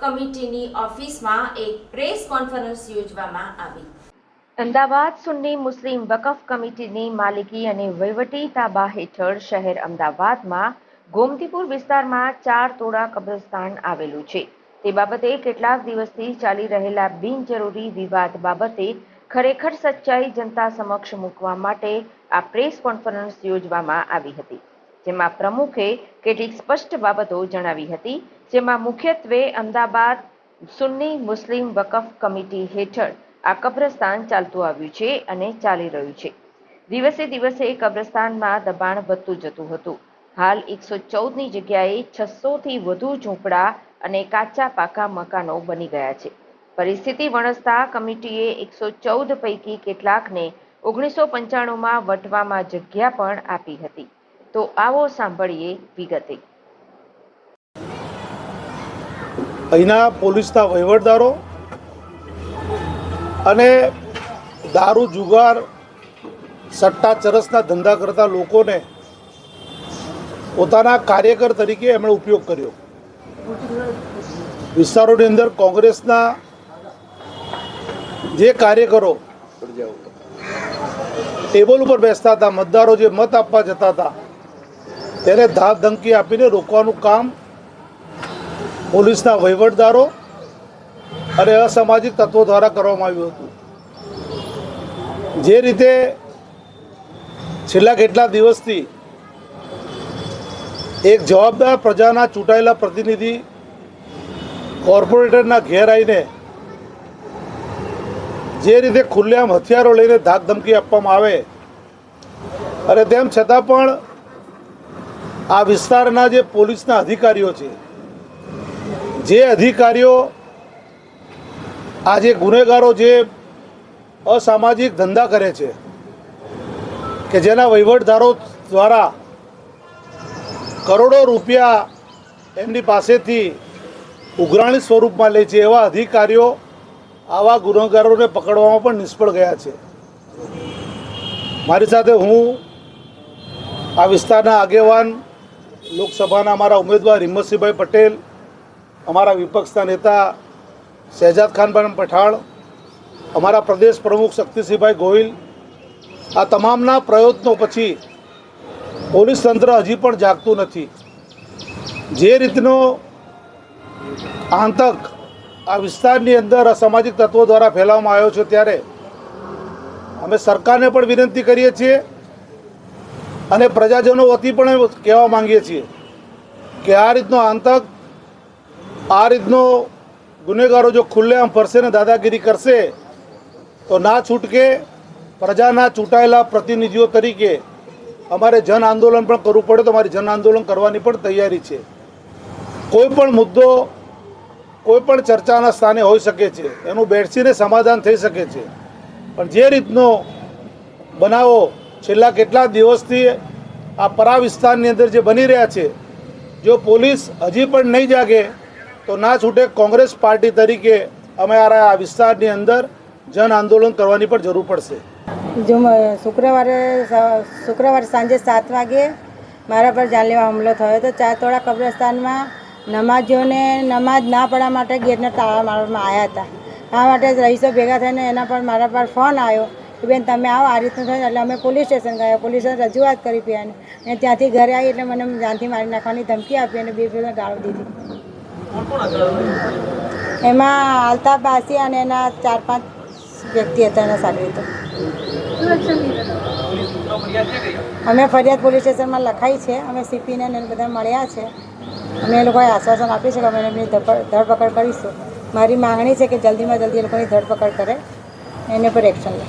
કમિટીની ઓફિસમાં એક પ્રેસ કોન્ફરન્સ યોજવામાં આવી. અમદાવાદ સુન્ની મુસ્લિમ વકફ કમિટીની માલિકી અને વહીવટી તાબા હેઠળ શહેર અમદાવાદમાં ગોમતીપુર વિસ્તારમાં ચાર તોડા કબ્રસ્તાન આવેલું છે. તે બાબતે કેટલાક દિવસથી ચાલી રહેલા બિનજરૂરી વિવાદ બાબતે ખરેખર સચ્ચાઈ જનતા સમક્ષ મૂકવા માટે આ પ્રેસ કોન્ફરન્સ યોજવામાં આવી હતી. જેમાં પ્રમુખે કેટલીક સ્પષ્ટ બાબતો જણાવી હતી, જેમાં મુખ્યત્વે અમદાવાદ સુન્ની મુસ્લિમ વકફ કમિટી હેઠળ આ કબ્રસ્તાન ચાલતું આવ્યું છે અને ચાલી રહ્યું છે. દિવસે દિવસે કબ્રસ્તાનમાં દબાણ વધતું જતું હતું. હાલ એકસો ચૌદની જગ્યાએ છસોથી વધુ ઝૂંપડા અને કાચા પાકા મકાનો બની ગયા છે. પરિસ્થિતિ વણસતા કમિટીએ એકસો ચૌદ પૈકી કેટલાકને ઓગણીસો પંચાણુંમાં વટવામાં જગ્યા પણ આપી હતી. તો આવો સાંભળીએ વિગતે. અહીંના પોલીસના વહીવટદારો અને દારૂ, જુગાર સટ્ટા ચરસના ધંધા કરતા લોકોને પોતાના કાર્યકર તરીકે એમણે ઉપયોગ કર્યો. વિસ્તારોની અંદર કોંગ્રેસના જે કાર્યકરો ટેબલ ઉપર બેસતા હતા, મતદારો જે મત આપવા જતા હતા તેને ધાક ધમકી આપીને રોકવાનું કામ પોલીસના વહીવટદારો અને અસામાજિક તત્વો દ્વારા કરવામાં આવ્યું હતું. જે રીતે છેલ્લા કેટલા દિવસથી એક જવાબદાર પ્રજાના ચૂંટાયેલા પ્રતિનિધિ કોર્પોરેટરના ઘેર આવીને જે રીતે ખુલ્લેઆમ હથિયારો લઈને ધાક ધમકી આપવામાં આવે, અને તેમ છતાં પણ આ વિસ્તારના જે પોલીસના અધિકારીઓ છે, જે અધિકારીઓ આજે ગુનેગારો જે અસામાજિક ધંધા કરે છે, કે જેના વહીવટદારો દ્વારા કરોડો રૂપિયા એમની પાસેથી ઉઘરાણી સ્વરૂપમાં લે છે, એવા અધિકારીઓ આવા ગુનેગારોને પકડવામાં પણ નિષ્ફળ ગયા છે. મારી સાથે હું આ વિસ્તારના આગેવાન લોકસભાના અમારા ઉમેદવાર હિંમતસિંહભાઈ પટેલ, અમારા વિપક્ષના નેતા શહેજાદ ખાનભાઈ પઠાણ, અમારા પ્રદેશ પ્રમુખ શક્તિસિંહભાઈ ગોહિલ, આ તમામના પ્રયત્નો પછી પોલીસ તંત્ર હજી પણ જાગતું નથી. જે રીતનો આતંક આ વિસ્તારની અંદર અસામાજિક તત્વો દ્વારા ફેલાવવામાં આવ્યો છે ત્યારે અમે સરકારને પણ વિનંતી કરીએ છીએ અને પ્રજાજનો વતી પણ કહેવા માંગીએ છીએ કે આ રીતનો આતંક, આ રીતનો ગુનેગારો જો ખુલ્લેઆમ ફરશે ને દાદાગીરી કરશે, તો ના છૂટકે પ્રજાના ચૂંટાયેલા પ્રતિનિધિઓ તરીકે અમારે જન આંદોલન પણ કરવું પડે તો અમારી જન આંદોલન કરવાની પણ તૈયારી છે. કોઈ પણ મુદ્દો, કોઈ પણ ચર્ચાના સ્થાને હોઈ શકે છે, એનું બેસીને સમાધાન થઈ શકે છે. પણ જે રીતનો બનાવો છેલ્લા કેટલા દિવસથી આ પરા વિસ્તારની અંદર જે બની રહ્યા છે, જો પોલીસ હજી પણ નહીં જાગે, તો ના છૂટે કોંગ્રેસ પાર્ટી તરીકે અમે આ વિસ્તારની અંદર જન આંદોલન કરવાની પણ જરૂર પડશે. જો શુક્રવારે શુક્રવારે સાંજે સાત વાગે મારા પર જાનલેવા હુમલો થયો હતો. ચાર તોડા કબ્રસ્તાનમાં નમાજીઓને નમાજ ના પડવા માટે ગેટને તાળા મારવામાં આવ્યા હતા. આ માટે રહીશો ભેગા થઈને એના પર મારા પર ફોન આવ્યો. કે બેન તમે આવો આ રીતનું થયું એટલે અમે પોલીસ સ્ટેશન ગયા. પોલીસે રજૂઆત કરી પીને અને ત્યાંથી ઘરે આવી એટલે મને જાનથી મારી નાખવાની ધમકી આપી અને બે ફેર ગાળો દીધી. એમાં હાલતા બાસી અને એના ચાર પાંચ વ્યક્તિ હતા એના સાગરીતો અમે ફરિયાદ પોલીસ સ્ટેશનમાં લખાઈ છે. અમે સીપીને ને બધા મળ્યા છે. અમે એ લોકોએ આશ્વાસન આપ્યું છે કે અમે એમની ધરપકડ કરીશું. મારી માંગણી છે કે જલ્દીમાં જલ્દી એ લોકોની ધરપકડ કરે. એને પર એક્શન લે.